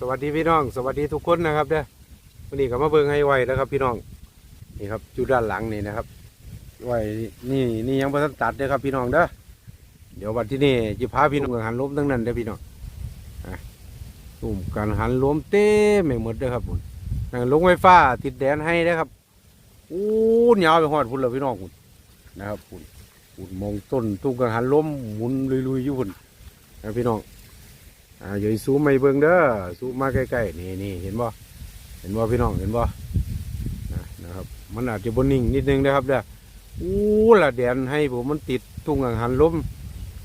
สวัสดีพี่น้อง สวัสดีทุกคนนะครับเด้อวันนี้ก็มาเบิ่งให้ไวนะครับ พี่น้องนี่ครับอยู่ด้านหลังนี่นะครับไว้นี่นี่ยังบ่ทันตัดเด้อครับ พี่น้องเด้อเดี๋ยววันที่นี่จะพาพี่น้องกังหันล้มทั้งนั้นเด้อพี่น้องอะตุ่มกันหันล้มเต้ไม่หมดเด้อครับผมนั่นลงไฟฟ้าติดแดนให้เด้อครับอู้ยาวไปหอดพุ่นเลยพี่น้องพุ่นนะครับพุ่นพุ่นมองต้นตุ้มกังหันล้มหมุนลุยๆอยู่พุ่นนะพี่น้อง อ่าอย่าซูมไม่เบิ่งเด้อซูมมาใกล้ๆนี่นี่เห็นบ่เห็นบ่พี่น้องเห็นบ่นะนะครับ มันอาจจะบนนิ่งนิดนึงนะครับเด้ออู้ละแดนให้ผมมันติดทุ่งกังหันล้ม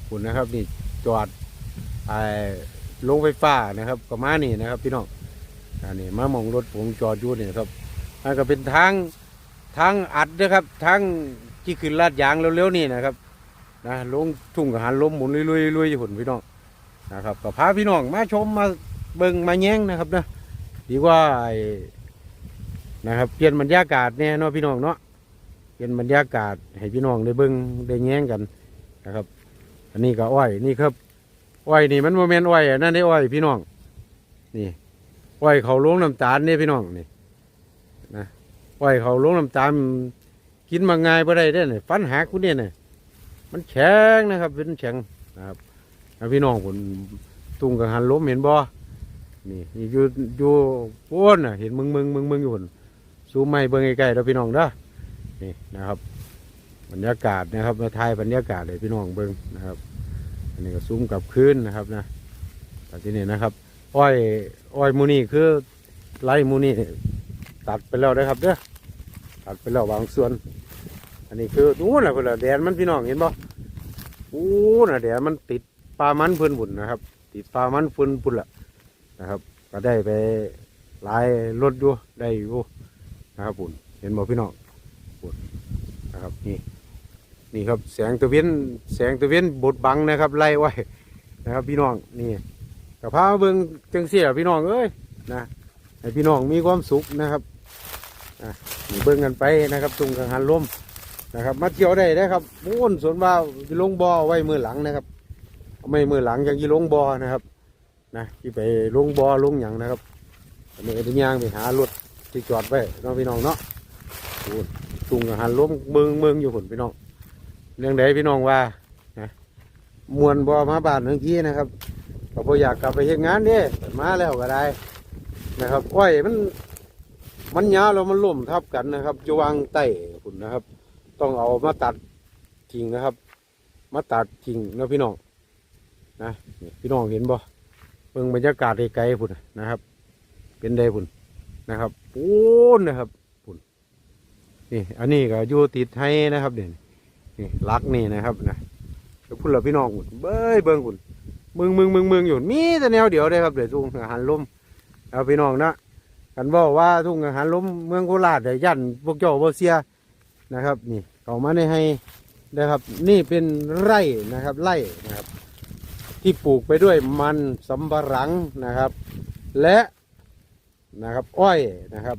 คุณนะครับ นี่จอดไอ้ลงไฟฟ้านะครับก็มานี่นะครับ พี่น้องอันนี้มามองรถผมจอดอยู่นี่ครับมันก็เป็นทางทางอัดนะครับทางที่ขึ้นลาดยางเร็วๆนี่นะครับนะลงทุ่งกังหันล้มหมุนลุยๆลุยๆอยู่หุ่นพี่น้อง นะครับก็พาพี่น้องมาชมมาเบิ่งมาแย้งนะครับนะดีกว่านะครับเปลี่ยนบรรยากาศเนี่ยเนาะพี่น้องเนาะเปลี่ยนบรรยากาศให้พี่น้องได้เบิ่งได้แย้งกันนะครับ อันนี้ก็อ้อยนี่ครับอ้อยนี่มันโมเมนต์อ้อยอันนั่นได้อ้อยพี่น้อง นี่อ้อยเขาลวงน้ำตาลนี่พี่น้องนี่นะอ้อยเขาลวงน้ำตาลกินมาง่ายบ่ได้เด้อเนี่ยฟันหักคุณเนี่ยเนี่ยมันแข็งนะครับเป็นแข็งนะครับ แล้วพี่น้องผมตุงกังหันล้มเห็นบ่นี่อยู่อยู่โพ้นน่ะเห็นมึงมึงมึงมึงอยู่ผนซูมไม่เบิ่งใกล้ๆแล้วพี่น้องเด้อนี่นะครับบรรยากาศนะครับมาถ่ายบรรยากาศเลยพี่น้องเบิ่งนะครับ อันนี้ก็ซูมกลับคืนนะครับนะแต่ที่นี่นะครับ อ้อยอ้อยมูนี่คือไล่มูนี่ตัดไปแล้วนะครับเด้อตัดไปแล้วบางส่วน อันนี้คือนู้นแหละเพื่อนแดนมันพี่น้องเห็นบ่อู้น่ะแดนมันติด ปลามันเพื่อนบุญนะครับ ติดปลามันเพื่อนบุญละนะครับ ก็ได้ไปหลายรถอยู่ได้อยู่นะครับบุญเห็นบ่พี่น้องบุญนนะครับนี่นี่ครับแสงตะเวนแสงตะเวนบดบังนะครับไล่ไว้นะครับ พี่น้องนี่กับพามาเบิ่งจังเสียพี่น้องเอ้ยนะให้พี่น้องมีความสุขนะครับอะเบิ่งกันไปนะครับตรงกังหันลมนะครับ มาเที่ยวได้นะครับมุ่นสวนว่าลงบ่อไว้มือหลังนะครับ ไม่มือหลังยังยี่ลงบอนะครับนะที่ไปลงบอลงอย่างนะครับอันนี้ก็จะย่างไปหารถที่จอดไว้น้องพี่น้องเนาะโอ้ตุงหันล้มเมืองเมืองอยู่ผลพี่น้องเรื่องใดพี่น้องว่านะมวนบอมาบ้านทั้งทีนะครับก็บ่อยากกลับไปเฮ็ดงานเด้มาแล้วก็ได้นะครับอ้อยมันมันยาวแล้วมันล่มทับกันนะครับจะวางไต่คุณนะครับ ต้องเอามาตัดกิ่งนะครับ มาตัดกิ่งนะพี่น้อง นะพี่น้องเห็นบ่เบิ่งบรรยากาศไกลๆพุ่นนะครับ เป็นไดพุ่นนะครับโอ้นนะครับพุ่นนี่อันนี้ก็อยู่ติดให้นะครับเด่นนี่ลักนี่นะครับนะแล้วพุ่นละพี่น้องพุ่นเบ้ยเบิ่งพุ่นมึงมึงมึงมึงอยู่มีแต่แนวเดียวได้ครับเดี๋ยวทุ่งหารลมเอาพี่น้องนะกันบอกว่าทุ่งหารลมเมืองโคราชเดี๋ยวยันพวกเจ้าบ่เสียนะครับ นี่เขามาในให้นะครับ นี่เป็นไร่นะครับ ไร่นะครับ ที่ปลูกไปด้วยมันสำปะหลังนะครับ และนะครับอ้อยนะครับ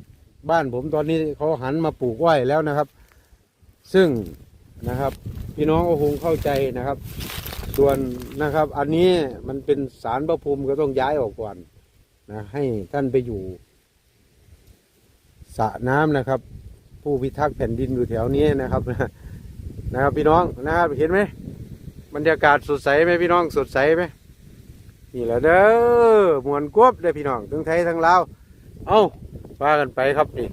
บ้านผมตอนนี้เขาหันมาปลูกอ้อยแล้วนะครับ ซึ่งนะครับ พี่น้องก็คงเข้าใจนะครับ ส่วนนะครับ อันนี้มันเป็นสารพระภูมิก็ต้องย้ายออกก่อนนะให้ท่านไปอยู่สระน้ำนะครับ ผู้พิทักษ์แผ่นดินอยู่แถวนี้นะครับนะครับ พี่น้องนะครับเห็นไหม บรรยากาศสดใสไหมพี่น้องสดใสไหมนี่แหละเด้อมวนกวบเด้พี่น้องทั้งไทยทั้งลาวเอาว่ากันไปครับนี่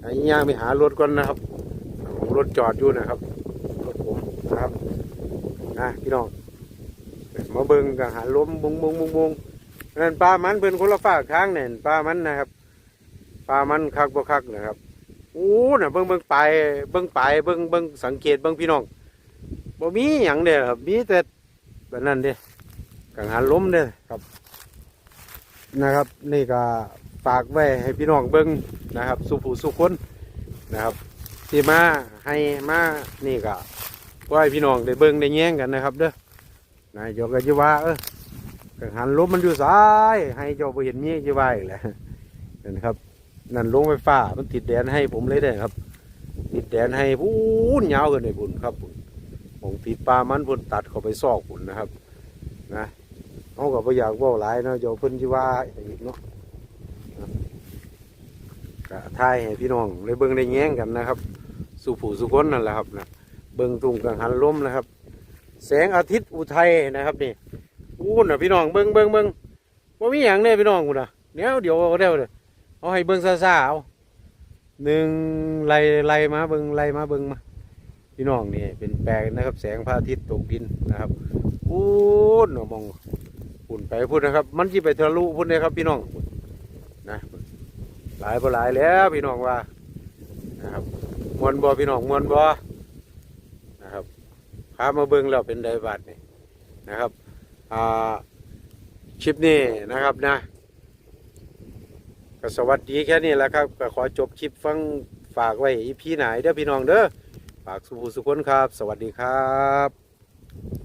ไอ้ย่างไปหารถก่อนนะครับผมรถจอดอยู่นะครับรถผมนะครับนะพี่น้องมาเบิงกับหาล้มบุงบุงบุงบุงนั่นปลามันเพิ่อนคนละฝากทางเนี่ยปลามันนะครับปลามันคักบ่คักนะครับโอ้น่ะเบิ่งเบิ่งไปเบิ่งไปเบิ่งเบิ่งสังเกตเบิ่งพี่น้อง บ่มีหยังเด้อครับมีแต่แบบนั้นเด้กังหันล้มเด้อครับ นะครับ นี่ก็ฝากไว้ให้พี่น้องเบิ่งนะครับ สุผู้สุคนนะครับที่มาให้มานี่ก็ไว้พี่น้องได้เบิ่งได้แย้งกันนะครับ เด้อนายกก็จะว่าเออกังหันล้มมันอยู่ซ้าย ให้เจ้าไปเห็นมีจะว่าอีกแหละนั่นครับนั่นลงไฟฟ้ามันติดแดนให้ผมเลยเด้อครับ ติดแดนให้พูนยาวขึ้นเลยพุ่นครับ พุ่นผมติดปลามันพุ่นตัดเข้าไปซอกพุ่นนะครับ นะเอาก็บ่อยากเว้าหลายเนาะเดี๋ยวเพิ่นสิว่าอีกเนาะก็ทายให้พี่น้องได้เบิ่งได้แย้งกันนะครับ สู่ผู้สุคนนั่นแหละครับนะเบิ่งทุ่งกังหันลมนะครับ แสงอาทิตย์อุทัยนะครับนี่อู้น่ะพี่น้องเบิ่งเบิ่งเบิ่งว่ามีหยังเนี่ยพี่น้องกูนะเดี๋ยวเดี๋ยวเอาเดี๋ยวเดี๋ยวเอาให้เบิ่งซ่าๆเอาหนึ่งไล่ไล่มาเบิ่งไล่มาเบิ่งมา พี่น้องนี่เป็นแปลงนะครับ แสงพระอาทิตย์ตกดินนะครับอู้น่ะมองพุ่นไปพุ่นนะครับ มันจีไปทะลุพุ่นเลยครับพี่น้องนะหลายพอหลายแล้วพี่น้องว่านะครับมวนบ่พี่น้องมวนบ่นะครับพามาเบิ่งแล้วเป็นไดบัดนี่นะครับอ่าคลิปนี้นะครับนะก็สวัสดีแค่นี้แหละครับก็ขอจบคลิปฟังฝากไว้อีพีไหนเด้อพี่น้องเด้อ ฝากสุภูสุขนครับ สวัสดีครับ